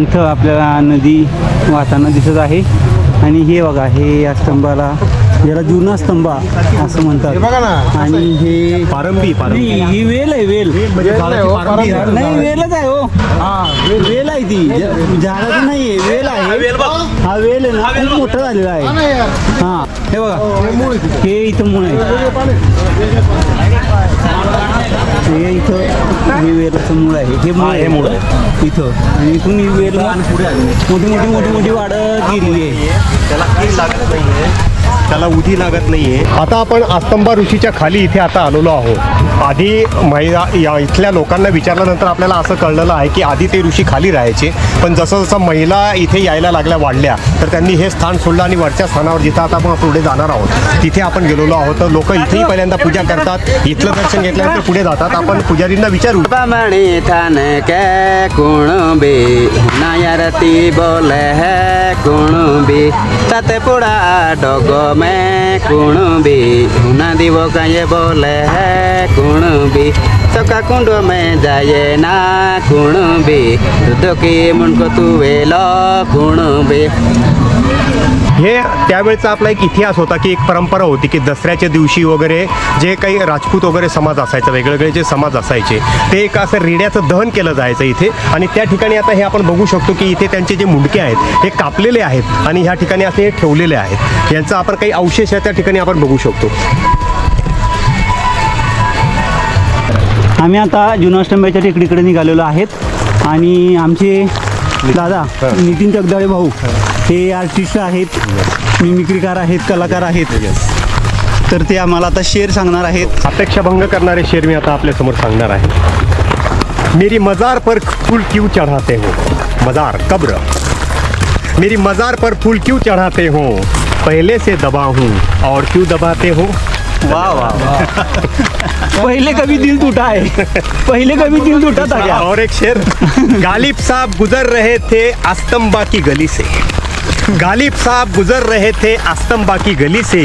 इथं आपल्याला नदी वाहताना दिसत आहे. आणि हे बघा हे या स्तंभाला याला जुना स्तंभा असं म्हणतात. बघा ना. आणि हे पारंबी नाही, ही वेल आहे वेल. नाही वेलच आहे हो. वेल. आहे ती. झाडाचं नाहीये वेल आहे. हा वेल आहे ना. खूप मोठा झालेला आहे. हा हे बघा. हे इथं मूळ आहे. हे इथं हे वेलाचं मूळ आहे. हे मूळ हे मूळ आहे. इथं. आणि इथून ही वेल मोठी मोठी मोठी मोठी वाढत गेलेली आहे. त्याला कीड लागत नाहीये. त्याला उधी लागत नाहीये. आता आपण आस्तंबा ऋषीच्या खाली इथे आता आलेलो आहोत. आधी महिला या इथल्या लोकांना विचारल्यानंतर आपल्याला असं कळलेलं आहे की आधी ते ऋषी खाली राहायचे पण जसं जसं महिला इथे यायला लागल्या वाढल्या तर त्यांनी हे स्थान सोडलं आणि वरच्या स्थानावर जिथं आता आपण पुढे जाणार आहोत तिथे आपण गेलेलो आहोत. तर लोक इथेही पहिल्यांदा पूजा करतात इथलं दर्शन घेतल्यानंतर पुढे जातात. आपण पुजारींना विचारू. बामणी थान के कुणबी नायरती बोले है कुणबी ताते पुड़ा डोगो में कुणबी। हुना दिवो का ये बोले है कुणबी चौका कुंड में जाए ना कुणबी। दूध की मुनको तू वेलो कुणबी। हे त्यावेळचा आपला एक इतिहास होता की एक परंपरा होती की दसऱ्याच्या दिवशी वगैरे जे काही राजपूत वगैरे समाज असायचा वेगवेगळे जे समाज असायचे ते एक असं रेड्याचं दहन केलं जायचं इथे. आणि त्या ठिकाणी आता हे आपण बघू शकतो की इथे त्यांचे जे मुंडके आहेत हे कापलेले आहेत आणि ह्या ठिकाणी असे हे ठेवलेले आहेत. यांचा आपण काही अवशेष आहे त्या ठिकाणी आपण बघू शकतो. आम्ही आता जुनाष्टंब्याच्या टेकडीकडे निघालेलो आहेत आणि आमचे दादा नितीन जगदाळे भाऊ हे आर्टिस्ट आहेत मिमिक्रीकार आहेत कलाकार आहेत. तर ते आम्हाला आता शेर सांगणार आहेत. अपेक्षाभंग करणारे शेर मी आता आपल्या समोर सांगणार आहे. मेरी मजार पर फूल क्यों चढ़ाते हो? मजार कब्र. मेरी मजार पर फूल क्यों चढ़ाते हो? पहले से दबा हूँ और क्यों दबाते हो? वाह वाह. पहले कभी दिल टूटा है। पहले कभी दिल टूटा था क्या? और एक शेर गालिब साहब गुजर रहे थे अस्तंबा की गली से। गालिब साहब गुजर रहे थे अस्तंबा की गली से।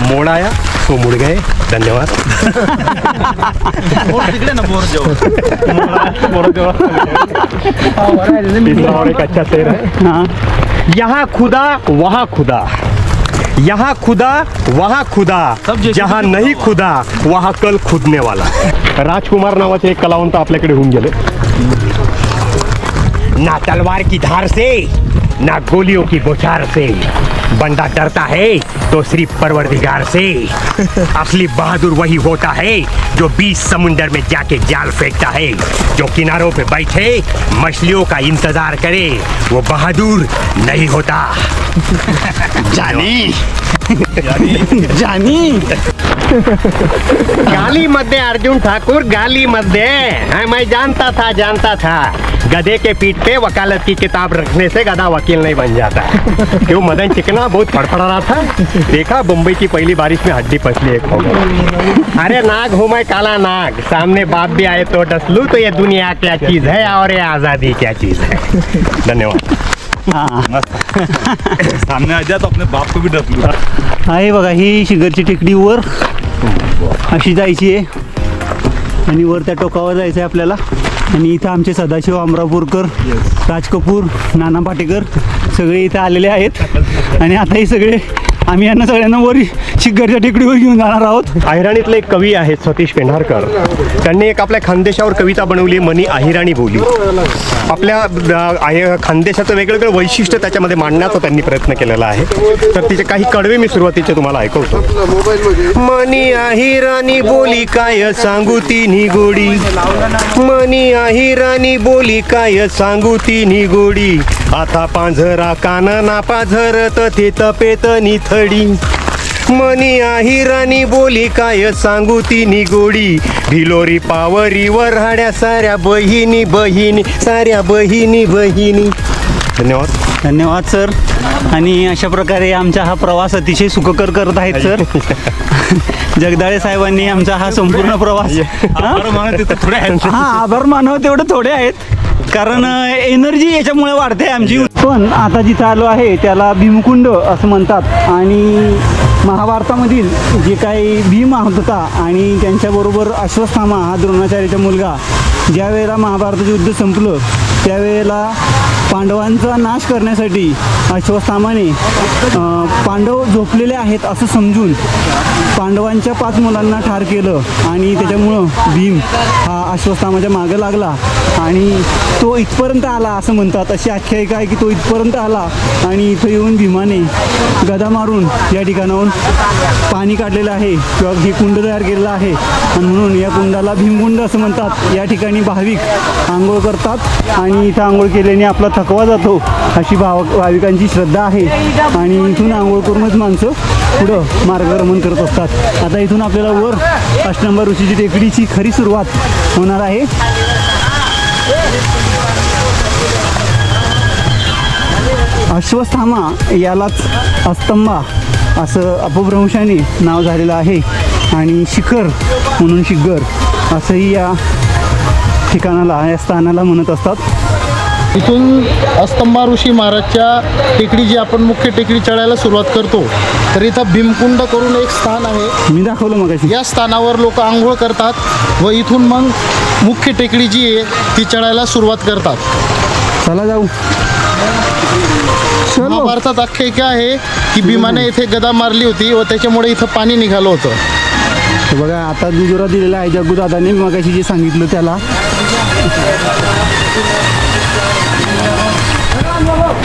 मोड़ आया तो मुड़ गए। धन्यवाद। और एक अच्छा शेर है। हाँ। यहाँ खुदा वहाँ खुदा। यहाँ खुदा वहाँ खुदा। जहाँ नहीं खुदा वहाँ कल खुदने वाला। राजकुमार नावाचे एक कलावंत आपल्याकडे होऊन गेले. ना तलवार की धार से। ना गोलियों की बौछार से। बंदा डरता है तो सिर्फ़ परवरदिगार से। असली बहादुर वही होता है जो बीच समुंदर में जाके जाल फेंकता है। जो किनारों पे बैठे मछलियों का इंतज़ार करे वो बहादुर नहीं होता। जानी। जानी। गाली मध्ये अर्जुन ठाकुर गाली मध्ये हाँ, मैं जानता था जानता था। गधे के पीठ पे वकालत की किताब रखने से गधा वकील नहीं बन जाता। क्यों मदन चिकना बहुत फड़फड़ा रहा था। देखा मुंबई की पहली बारिश में हड्डी पसली एक हो अरे नाग हूँ मैं काला नाग। सामने बाप भी आए तो डस लूं तो ये दुनिया क्या चीज है और ये आजादी क्या चीज है। धन्यवाद। हां। सामने आ जाए तो अपने बाप को भी डस लूँ। आहे बघा ही शिखरची टेकडी वर अशी जायची आहे. आणि वर त्या टोकावर जायचं आहे आपल्याला. आणि इथं आमचे सदाशिव अमरापूरकर राज कपूर नाना पाटेकर सगळे इथं आलेले आहेत. आणि आता हे सगळे आम्ही यांना सगळ्यांना वर शिखरच्या टेकडीवर घेऊन जाणार आहोत. अहिराणीतले एक कवी आहेत सतीश पेंढारकर. त्यांनी एक आपल्या खानदेशावर कविता बनवली मनी अहिराणी बोली. आपल्या आहे- खानदेशाचं वेगवेगळं वैशिष्ट्य त्याच्यामध्ये मांडण्याचा त्यांनी प्रयत्न केलेला आहे. तर तिचे काही कडवे मी सुरुवातीचे तुम्हाला ऐकवतो. मनी अहिराणी बोली काय सांगू तिन्ही गोडी? मनी अहिराणी बोली काय सांगू तिन्ही गोडी? आता पांझरा कानना पाझरत ते तपेत निथडी. मनी अहिराणी बोली काय सांगू तिनी गोडी. भिलोरी पावरी वऱ्हाड्या साऱ्या बहिणी बहिणी साऱ्या बहिणी बहिणी. धन्यवाद. धन्यवाद सर. आणि अशा प्रकारे आमचा हा प्रवास अतिशय सुखकर करत आहेत सर. जगदाळे साहेबांनी आमचा हा संपूर्ण प्रवास हा? आभार मानव तेवढे थोडे आहेत. कारण एनर्जी याच्यामुळे वाढते आमची. पण आता जिथं आलो आहे त्याला भीमकुंड असं म्हणतात. आणि महाभारतामधील जे काही भीम होता आणि त्यांच्याबरोबर अश्वत्थामा हा द्रोणाचार्याचा मुलगा ज्या वेळेला महाभारताचं युद्ध संपलं त्यावेळेला पांडवांचा नाश करण्यासाठी अश्वस्थामाने पांडव झोपलेले आहेत असं समजून पांडवांच्या पाच मुलांना ठार केलं आणि त्याच्यामुळं भीम हा अश्वस्थामाच्या मागं लागला. आणि तो इथपर्यंत आला असं म्हणतात. अशी आख्यायिका आहे की तो इथपर्यंत आला आणि इथं येऊन भीमाने गदा मारून या ठिकाणाहून पाणी काढलेलं आहे किंवा हे कुंड तयार केलेलं आहे. आणि म्हणून या कुंडाला भीमकुंड असं म्हणतात. या ठिकाणी भाविक आंघोळ करतात आणि इथं आंघोळ केल्याने आपला थकवा जातो अशी भाव भाविकांची श्रद्धा आहे. आणि इथून आंघोळ करूनच माणसं पुढं मार्गक्रमण करत असतात. आता इथून आपल्याला वर अष्टंबर ऋषीची टेकडीची खरी सुरुवात होणार आहे. अश्वस्थामा यालाच अस्तंबा असं अपभ्रंशाने नाव झालेलं आहे. आणि शिखर म्हणून शिखर असंही या ठिकाणाला या स्थानाला म्हणत असतात. इथून अस्तंबा ऋषी महाराजच्या टेकडी जी आपण मुख्य टेकडी चढायला सुरुवात करतो तर इथं भीमकुंड करून एक स्थान आहे. मी दाखवलं मगाशी. या स्थानावर लोक आंघोळ करतात व इथून मग मुख्य टेकडी जी आहे ती चढायला सुरुवात करतात. चला जाऊ. महाभारतात आख्यायिका आहे की भीमाने इथे गदा मारली होती व त्याच्यामुळे इथं पाणी निघालं होतं. बघा आता दुजोरा दिलेला आहे जग्गू दादाने मगाशी जे सांगितलं त्याला.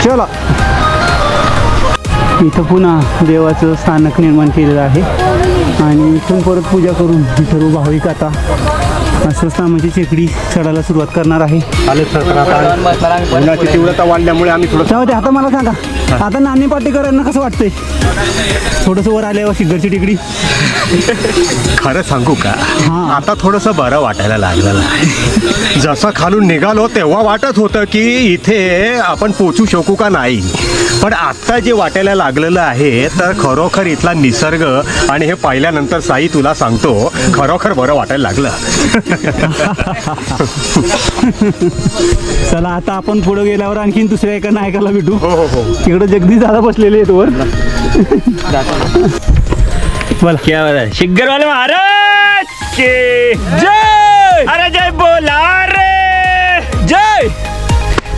चला. इथं पुन्हा देवाचं स्थानक निर्माण केलेलं आहे. आणि इथून परत पूजा करून सर्व भाविक आता अस्वस्थामाची चेकडी चढायला सुरुवात करणार आहे. उन्हाची तीव्रता वाढल्यामुळे आम्ही थोडं आता मला सांगा. आता नानी पाटेकर यांना कसं वाटतंय? थोडंसं वर आल्यावर शिखरची टिकडी. खरं सांगू का? हां. आता थोडंसं बरं वाटायला लागलेलं आहे. जसं खालून निघालो तेव्हा वाटत होतं की इथे आपण पोचू शकू का नाही. पण आत्ता जे वाटायला लागलेलं आहे तर खरोखर इथला निसर्ग आणि हे पाहिल्यानंतर साई तुला सांगतो खरोखर बरं वाटायला लागलं. चला आता आपण पुढे गेल्यावर आणखीन दुसऱ्या एका नायकाला भेटू. हो हो हो. तिकडे जगदीश दादा बसलेले आहेत वर. बोला. क्या हो है शिग्गर वाले महाराज! के जय! अरे जय बोला रे! जय!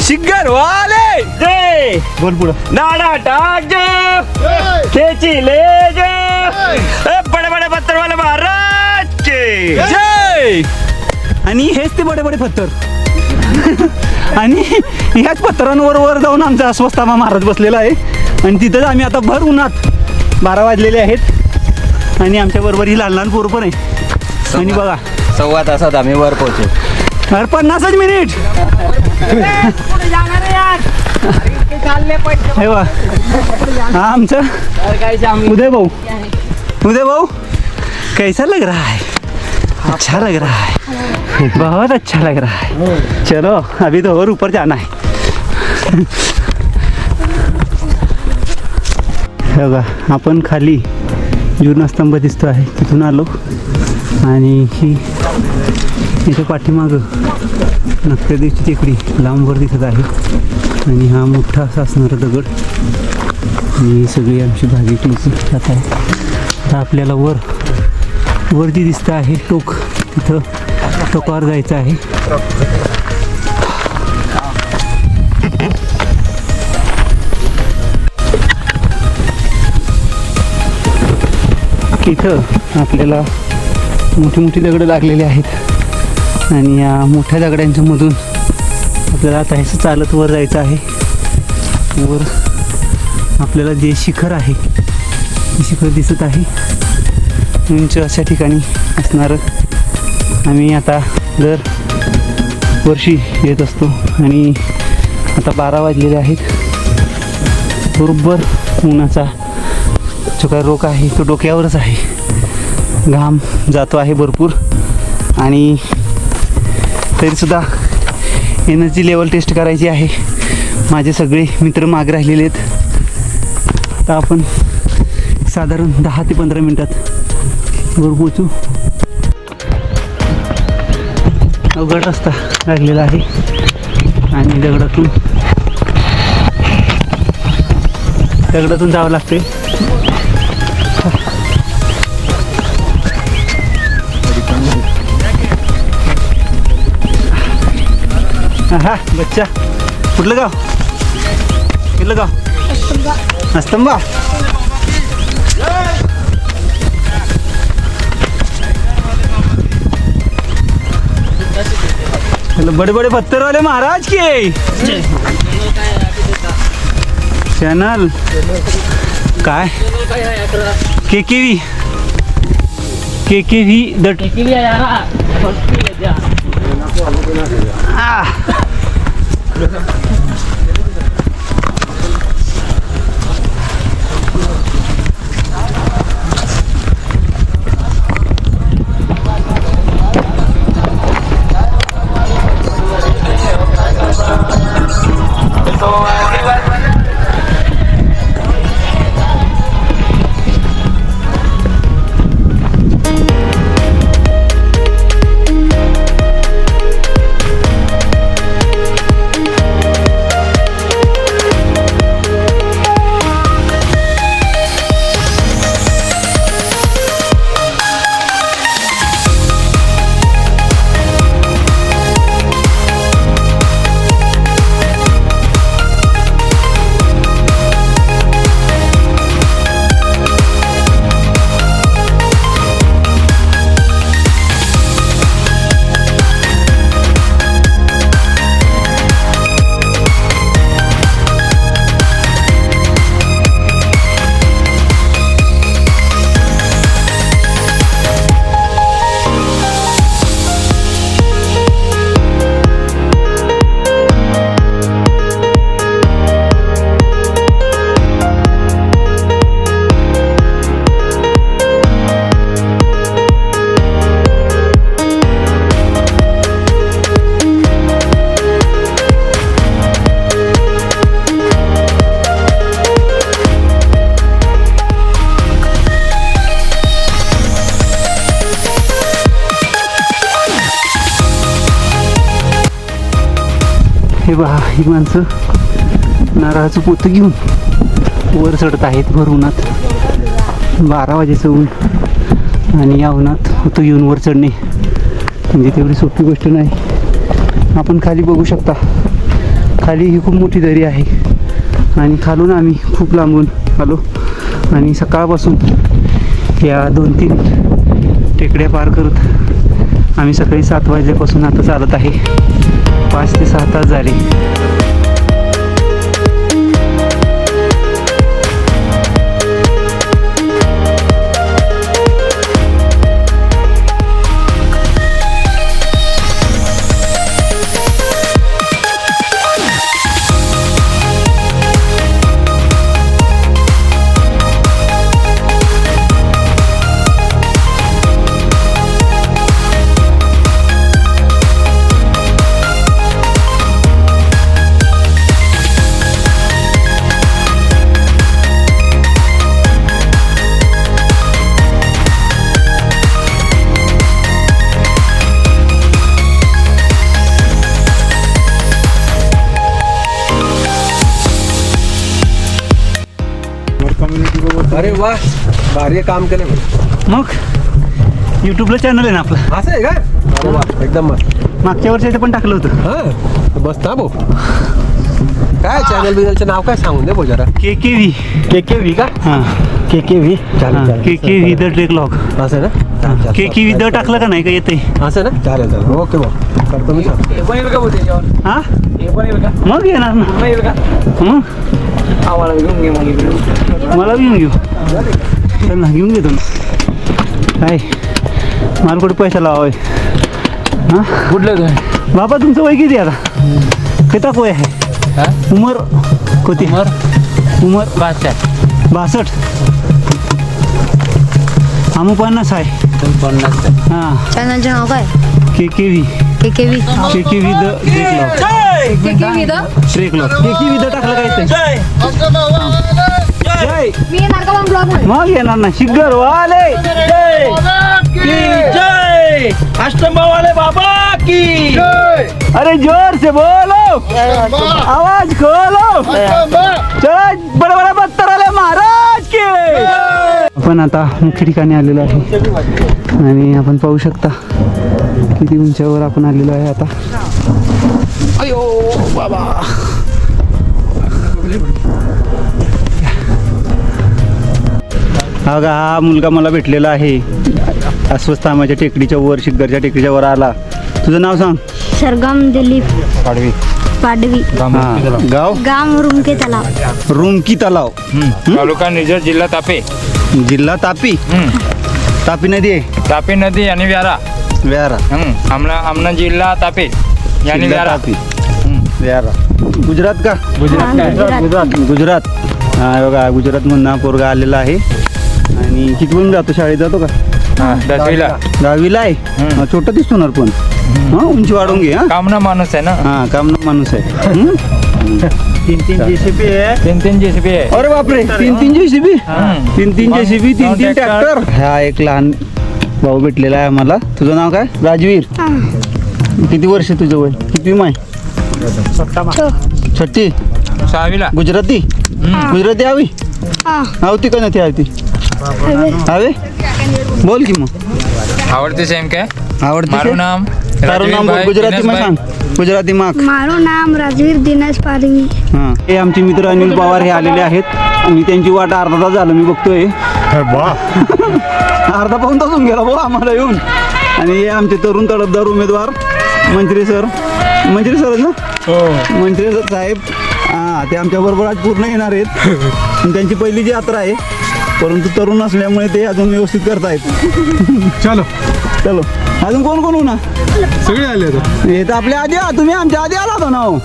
शिग्गर वाले जय! बोल पुढं. नाड़ा टाक जो! खेची ले जो! ए, बड़े बड़े पत्थर वाले महाराज! के जय! आणि हेच ते बडे बडे पत्थर. आणि ह्याच पत्थरांवर वर जाऊन आमचा अस्वस्थामा महाराज बसलेला आहे. आणि तिथंच आम्ही आता भर उन्हात बारा वाजलेले आहेत. आणि आमच्या बरोबर ही लहान लहान पोरं पण आहे आणि बघा. सव्वा तासात आम्ही वर पोहोचू. अरे पन्नासच मिनिट हे बघा. हा आमचं. उदय भाऊ. उदय भाऊ कैसा लग रहा है? अच्छा लग रहा है बहुत अच्छा लग रहा है चलो अभी तो और ऊपर जाना है. हे बघा आपण खाली जीर्णस्तंभ दिसतो आहे. तिथून आलो. आणि ही इथं पाठीमाग नक्षदेवची टेकडी लांबवर दिसत आहे. आणि हा मोठा असा असणारा दगड. आणि ही सगळी आमची भागीटीची जात आहे. आता आपल्याला वर वर जी दिसतं आहे टोक. तिथं टोकावर जायचं आहे. इथं आपल्याला मोठी मोठी दगडं लागलेली आहेत. आणि या मोठ्या दगडांच्या मधून आपल्याला आता ह्याचं चालत वर जायचं आहे. वर आपल्याला जे शिखर आहे ते शिखर दिसत आहे. उंच अशा ठिकाणी असणारं. आम्ही आता दर वर्षी येत असतो आणि आता बारा वाजलेले आहेत. बरोबर उन्हाचा जो काय रोग आहे तो डोक्यावरच आहे. घाम जातो आहे भरपूर आणि तरीसुद्धा एनर्जी लेवल टेस्ट करायची आहे. माझे सगळे मित्र मागे राहिलेले आहेत. आता आपण साधारण दहा ते पंधरा मिनटात वर पोचू अवघड रस्ता लागलेला आहे. आणि दगडातून दगडातून जावं लागते हा बच्चा. कुठलं गाव? कुठलं गाव? अस्तंबा? चलो बड़े बड़े पत्थर वाले महाराज के? चॅनल काय? K K V K K V the हे पहा ही माणसं नारळाचं पोतं घेऊन वर चढत आहेत भर उन्हात बारा वाजेचं ऊन आणि या उन्हात पोतं घेऊन वर चढणे. म्हणजे तेवढी सोपी गोष्ट नाही. आपण खाली बघू शकता. खाली ही खूप मोठी दरी आहे. आणि खालून आम्ही खूप लांबून आलो. आणि सकाळपासून या दोन तीन टेकड्या पार करत आम्ही सकाळी सात वाजल्यापासून आता चालत आहे. पाच ते सहा तास झाले भारी काम केलं. मग? यूट्यूबला चॅनल आहे ना आपलं. असं आहे का? वा एकदम मस्त. मागच्या वर्षी ते पण टाकलं होतं. हा बस ना भाऊ काय चॅनल बिनलचं नाव काय सांगून दे भाऊ जरा. के K V K? K V का हां K K V K K V the trek log. असं ना? चालेल, चालेल. के के व्ही द टाकलं का नाही का येते असं ना? चालेल चालेल. ओके भाऊ. करतो मी sir. हां मग येणार ना. मग? मला घेऊन घेऊ. चल ना घेऊन घेतो ना. काय? मला कुठे पैसा लावाय हां? कुठलं बाबा तुमचं वय किती आहे आता? किता वय आहे. उमर किती? उमर? उमर? बादशाह बासष्ट. आम्ही पन्नास आहे. पन्नास हां. चॅनलचे नाव काय? K K V. K K V. K K V the K K V the? K K V the टाकलं काय ते जय! मी येणार का मग ब्लॉगमध्ये? मग येणार ना शिग्गर वाले जय. अष्टमा वाले बाबा की अरे जोर से बोलो आवाज खोलो. चला बडे बडे पत्थर आले महाराज के. आपण आता मुख्य ठिकाणी आलेलो आहे. आणि आपण पाहू शकता किती उंच्यावर आपण आलेलो आहे आता. अयो बाबा. हा का हा मुलगा मला भेटलेला आहे. अस्वस्थामाच्या टेकडीच्या वर शिखरच्या टेकडीच्या वर आला. तुझं नाव सांग. सरगम दिलीप पाडवी. पाडवी. हा. गाव? गाम रुमके तलाव. रुमकी तलाव. तालुका निजर जिल्हा तापे. जिल्हा तापी? तापी नदी आहे? तापे नदी आणि व्यारा. व्यारा. हम्म. आमना आमना जिल्हा तापे. यानी जिल्हा व्यारा. तापी. व्यारा. गुजरात का? गुजरात. गुजरात. हा बघा गुजरातमधून हा पोरगा आलेला आहे. आणि कितवून जातो शाळेत जातो का? हा, दसवीला दहावीला आहे? हा, छोटा दिसतो ना पण. हा उंची वाढवून घे हा. कामना माणूस आहे ना? हा काम माणूस आहे. हम्म? तीन तीन जेसीबी आहे. तीन तीन जेसीबी आहे. अरे बापरे तीन तीन जेसीबी? हम्म. तीन तीन जेसीबी तीन तीन. ट्रॅक्टर. हा एक लहान भाऊ भेटलेला आहे आम्हाला. तुझं नाव काय? राजवीर. किती वर्ष तुझं वय? किती माय? छट्टी सहावीला. गुजराती? गुजराती हवी आवती का नाही आवती हवे बोल की मग आवडते सेम काय आवडते મારું નામ તારું નામ બોલ રાજવીરભાઈ ગુજરાતીમાં દિનેશભાઈ. सांग गुजराती माग मारू नाम राजवीर दिनेश पाडवी हां हे आमचे मित्र अनिल पवार हे आलेले आहेत आणि त्यांची वाट अर्धा तास झालं मी बघतोय वा अर्धा पाऊन तासून गेला भाऊ आम्हाला येऊन आणि हे आमचे तरुण तडफदार उमेदवार मंत्री सर मंत्री सर ना मंत्री सर साहेब हां ते आमच्याबरोबर आज पूर्ण येणार आहेत आणि त्यांची पहिली जी यात्रा आहे परंतु तरुण असल्यामुळे ते अजून व्यवस्थित करतायत. चलो. चलो. अजून कोण कोण होणार? सगळे आले हे तर आपल्या आधी आ- तुम्ही आमच्या आधी आला होता ना हो.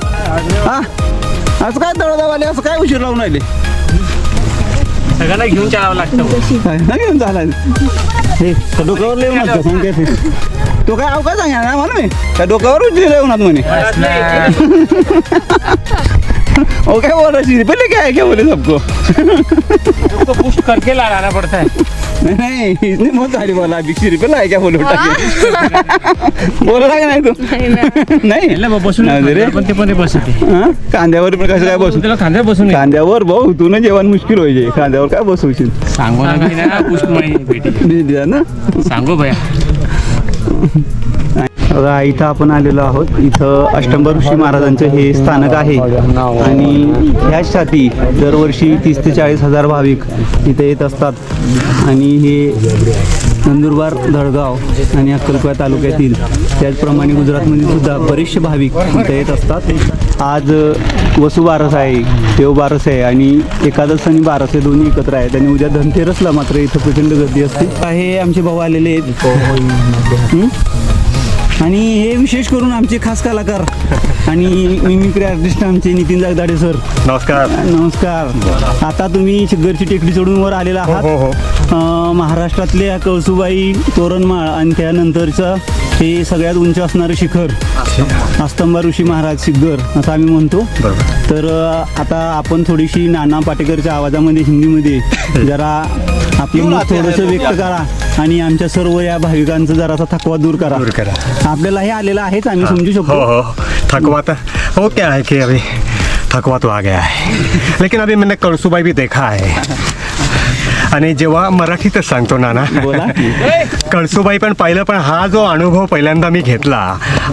हा? असं काय तळदावाले असं काय उशीर लावून राहिले? सगळ्यांना घेऊन चालावं लागतं. ना घेऊन चालाय हे डोक्यावर लिहून आणतो सांगते ते. काय अव काय सांगा ना मला मी त्या डोक्यावर उठलेलं लिहून आत म्हणे. ओ काय बोल रहा पहले क्या है क्या बोले सबको? तो पुश करके लाना पड़ता है नहीं नहीं इसने बहुत गाड़ी बोला अभी सिर पे लाया क्या बोले उठा के बोला का नाही तू. नाही बसून रे. पण ते पण बसते हा? कांद्यावर पण कसं काय बसू? त्याला खांद्या बसून. कांद्यावर भाऊ तू ना जेवण मुश्किल होईल कांद्यावर काय बसवशील? सांगू ना काही ना पुष्ट माहिती ना. सांगू भया. बघा इथं आपण आलेलो आहोत. इथं अष्टंबर ऋषी महाराजांचं हे स्थानक आहे. आणि ह्याचसाठी दरवर्षी तीस ते चाळीस हजार भाविक इथे येत असतात. आणि हे नंदुरबार धडगाव आणि अक्कलकोया तालुक्यातील त्याचप्रमाणे गुजरातमध्ये सुद्धा बरेचसे भाविक इथं येत असतात. आज वसू बारस आहे देव बारस आहे आणि एकादश आणि बारस हे दोन्ही एकत्र आहेत. आणि उद्या धनतेरसला मात्र इथं प्रचंड गर्दी असते. हे आमचे भाऊ आलेले आहेत. आणि हे विशेष करून आमचे खास कलाकार आणि मिमिक्री आर्टिस्ट आमचे नितीन जागदाडे सर नमस्कार. नमस्कार. आता तुम्ही शिग्गरची टेकडी चढून वर आलेला हो हो आहात अं, महाराष्ट्रातल्या कळसुबाई तोरणमाळ आणि त्यानंतरचं हे सगळ्यात उंच असणारं शिखर अस्तंबा ऋषी महाराज शिग्गर असं आम्ही म्हणतो. तर आता आपण थोडीशी नाना पाटेकरच्या आवाजामध्ये हिंदीमध्ये जरा आपलं मत थोडंसं व्यक्त करा आणि आमच्या सर्व या भाविकांचा जरासा थकवा दूर करा. दूर करा. आपल्याला हे आलेलं आहेच आम्ही समजू हो शकतो. हो थकवा तो वो क्या है कि अभी थकवा तो आ गया है. लेकिन अभी मैंने कळसुबाई भी देखा है. आणि जेव्हा मराठीतच सांगतो नाना. बोला. कळसुबाई पण पाहिलं पण हा जो अनुभव पहिल्यांदा मी घेतला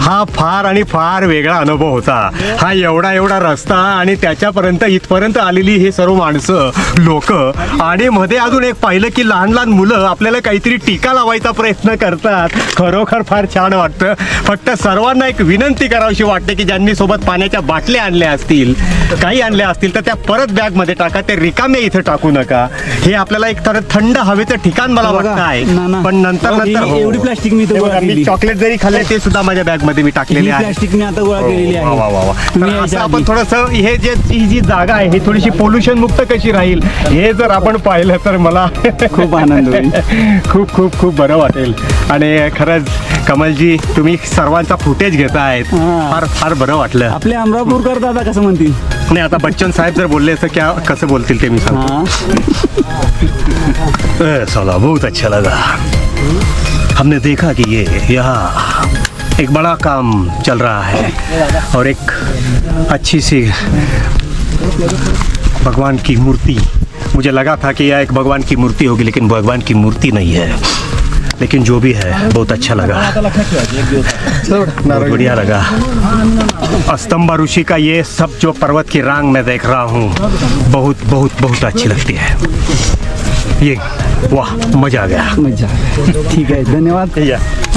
हा फार आणि फार वेगळा अनुभव होता. हा एवढा एवढा रस्ता आणि त्याच्यापर्यंत इथपर्यंत आलेली हे सर्व माणसं लोक आणि मध्ये अजून एक पाहिलं की लहान लहान मुलं आपल्याला काहीतरी टीका लावायचा प्रयत्न करतात. खरोखर फार छान वाटतं. फक्त सर्वांना एक विनंती करावीशी वाटते की ज्यांनी सोबत पाण्याच्या बाटल्या आणल्या असतील काही आणल्या असतील तर त्या परत बॅगमध्ये टाका ते रिकामे इथं टाकू नका. हे आपल्याला एक तर थंड हवेचं ठिकाण मला बघा, वाटतं ना, ना. आहे पण नंतर ही नंतर हो. एवढी प्लास्टिक मी इथं हे गोळा बघा, मी केली. चॉकलेट जरी खाल्ले ते सुद्धा माझ्या बॅगमध्ये मी टाकलेले ही आहे प्लास्टिक मी आता गोळा केलेली वा वा वा वा. आहे तर तुम्ही असं आपण आधी. थोडस हे जे ही जी जागा आहे ही थोडीशी पोल्युशन मुक्त कशी राहील हे जर आपण पाहिलं तर मला खूप आनंद होईल. खूप खूप खूप बरं वाटेल आणि खरंच कमलजी तुम्ही सर्वांचा फुटेज घेतायत हा. फार फार बरं वाटलं आपले अमरापूरकर दादा कसं म्हणतील नाही आता बच्चन साहेब जर बोलले तर क्या कसं बोलतील ते मी सांगतो ए, साला बहुत अच्छा लगा। हमने देखा कि ये यहाँ एक बड़ा काम चल रहा है और एक अच्छी सी भगवान की मूर्ति। मुझे लगा था कि यह एक भगवान की मूर्ति होगी लेकिन भगवान की मूर्ति नहीं है। लेकिन जो भी है बहुत अच्छा लगा। बहुत बढ़िया लगा। अस्तंबा ऋषि का ये सब जो पर्वत की रांग मैं देख रहा हूँ बहुत बहुत बहुत अच्छी लगती है। ये वाह मजा आ गया मजा ठीक आहे धन्यवाद.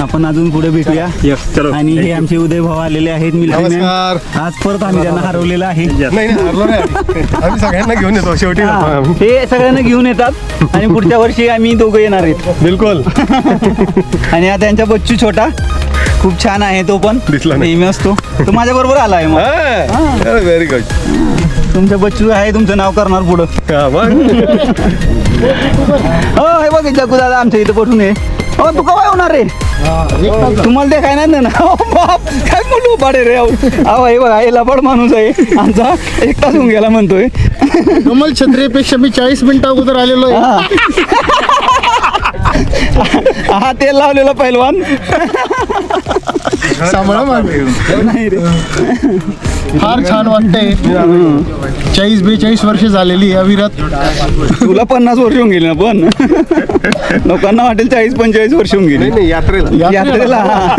आपण अजून पुढे भेटूया. चलो. आणि हे आमचे उदय भाऊ आलेले आहेत मिलिटरी मॅन आज परत आम्ही त्यांना हरवलेलं आहे. नाही नाही हरलो नाही आम्ही. सगळ्यांना घेऊन येतो शेवटी हा, सगळ्यांना घेऊन येतात आणि पुढच्या वर्षी आम्ही दोघं येणार आहेत. बिलकुल. आणि हा त्यांचा बच्चू छोटा खूप छान आहे तो पण. दिसला नाही. नेहमी असतो. तो माझ्या बरोबर आला आहे मग. व्हेरी गुड तुमचा बच्चू आहे तुमचं नाव करणार पुढं. हो हे बघ जगू दादा आमच्या इथं पठून आहे. हो तू कवा होणार रे तुम्हाला ते काय नाही ना. हो बाप काय म्हणू पाडे रे अहो. हे बघा हे लबाड माणूस आहे. आमचा एक तास होऊन गेला म्हणतोय. कमल छत्रीपेक्षा मी चाळीस मिनिटं अगोदर आलेलो आहे. हा तेल लावलेला पैलवान. सांभाळा मागे. नाही रे. फार छान वाटतंय. चाळीस बेचाळीस वर्ष झालेली अविरत तुला पन्नास वर्ष होऊन गेली ना पण. लोकांना वाटेल चाळीस पंचेचाळीस वर्ष होऊन गेली. नाही यात्रेला. यात्रेला. हा.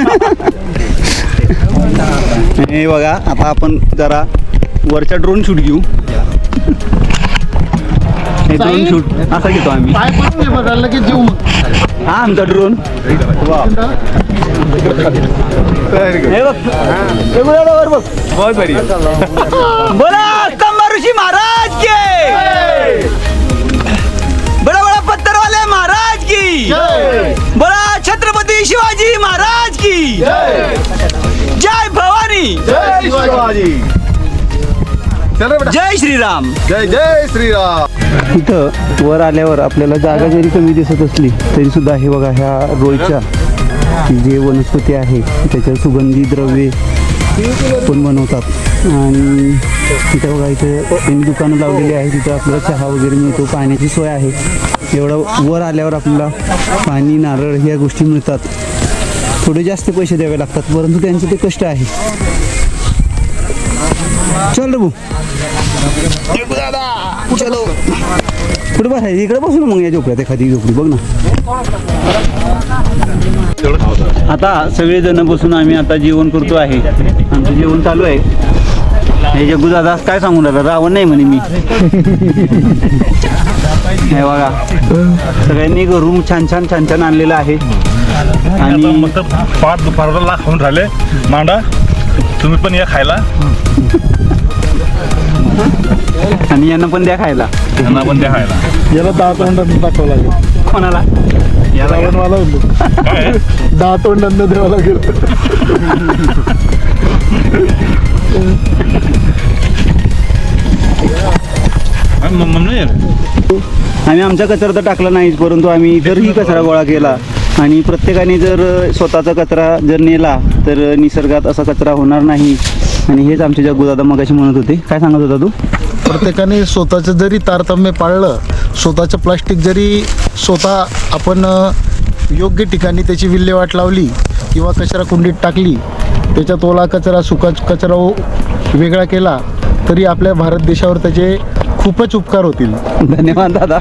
हे बघा आता आपण जरा वरचा ड्रोन शूट घेऊ. हे ड्रोन शूट असा घेतो आम्ही. पाय हे जीव मग. हा आमचा ड्रोन हे बघ. बघ. बहुत बोला कंबा ऋषी महाराज के! बड़ा बड़ा पत्थर वाले महाराज की! बड़ा छत्रपति शिवाजी महाराज की! जय! भवानी! जय श्रीराम. जय जय श्रीराम. इथं वर आल्यावर आपल्याला जागा जरी कमी दिसत असली तरी सुद्धा हे बघा ह्या रोजच्या जे वनस्पती आहे त्याच्या सुगंधी द्रव्ये पण बनवतात. आणि इथं बघा इथं त्यांनी दुकानं लावलेली आहे तिथं आपल्याला चहा वगैरे मिळतो पाण्याची सोय आहे. एवढं वर आल्यावर आपल्याला पाणी नारळ ह्या गोष्टी मिळतात. थोडे जास्त पैसे द्यावे लागतात परंतु त्यांचे ते कष्ट आहे. चल रे भाऊ. चलो. कुठे बसायचं? इकडे बसू ना मग या झोपड्यात एखादी झोपडी. बघ ना. आता सगळे जण बसून आम्ही आता जेवण करतो आहे. आमचं जेवण चालू आहे. हे जग्गू दादा काय सांगून राहिला रावण नाही म्हणे मी. हे बघा. सगळ्यांनी घरून छान छान छान छान आणलेलं आहे. आता आणि मग पाच दुपारला लाख होऊन राहिले. मांडा तुम्ही पण या खायला. आणि यांना पण द्या खायला. त्यांना पण द्या खायला. याला दहा तोंडांना दाखवावं लागेल. कोणाला? याला का? मला काय? दहा तोंडांना द्यावं लागेल. आम्ही आमचा कचरा तर टाकला नाहीच परंतु आम्ही इतरही कचरा गोळा केला. आणि प्रत्येकाने जर स्वतःचा कचरा जर नेला तर निसर्गात असा कचरा होणार नाही. आणि हेच आमचे जग्गूदादा मगाशी म्हणत होते. काय सांगत होता तू? प्रत्येकाने स्वतःचं जरी तारतम्य पाळलं स्वतःचं प्लास्टिक जरी स्वतः आपण योग्य ठिकाणी त्याची विल्हेवाट लावली किंवा कचरा कुंडीत टाकली त्याच्यात ओला कचरा सुका कचरा वेगळा केला तरी आपल्या भारत देशावर त्याचे खूपच उपकार होतील. धन्यवाद दादा.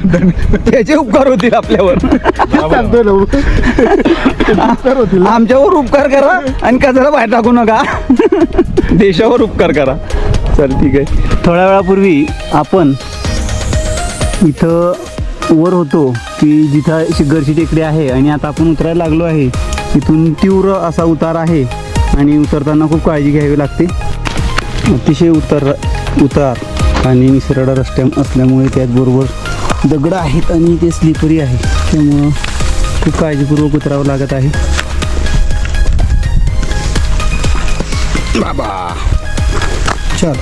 त्याचे उपकार होतील आपल्यावर. सांगतोय ना. उपकार होतील. आमच्यावर उपकार करा आणि कचरा बाहेर टाकू नका. देशावर उपकार करा. चल ठीक आहे. थोड्या वेळापूर्वी आपण इथं वर होतो की जिथं शिग्गरची टेकडी आहे आणि आता आपण उतरायला लागलो आहे इथून तीव्र असा उतार आहे आणि उतरताना खूप काळजी घ्यावी लागते. अतिशय उतर उतार. आणि निसरडा रस्त्या असल्यामुळे त्याचबरोबर दगडं आहेत आणि ते स्लिपरी आहे. त्यामुळं खूप काळजीपूर्वक उतरावं लागत आहे. चल.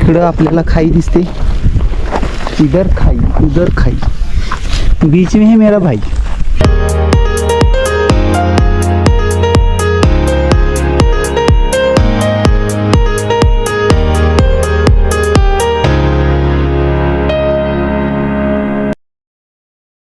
इकडं आपल्याला खाई दिसते. इधर खाई उधर खाई. बीच में है मेरा भाई.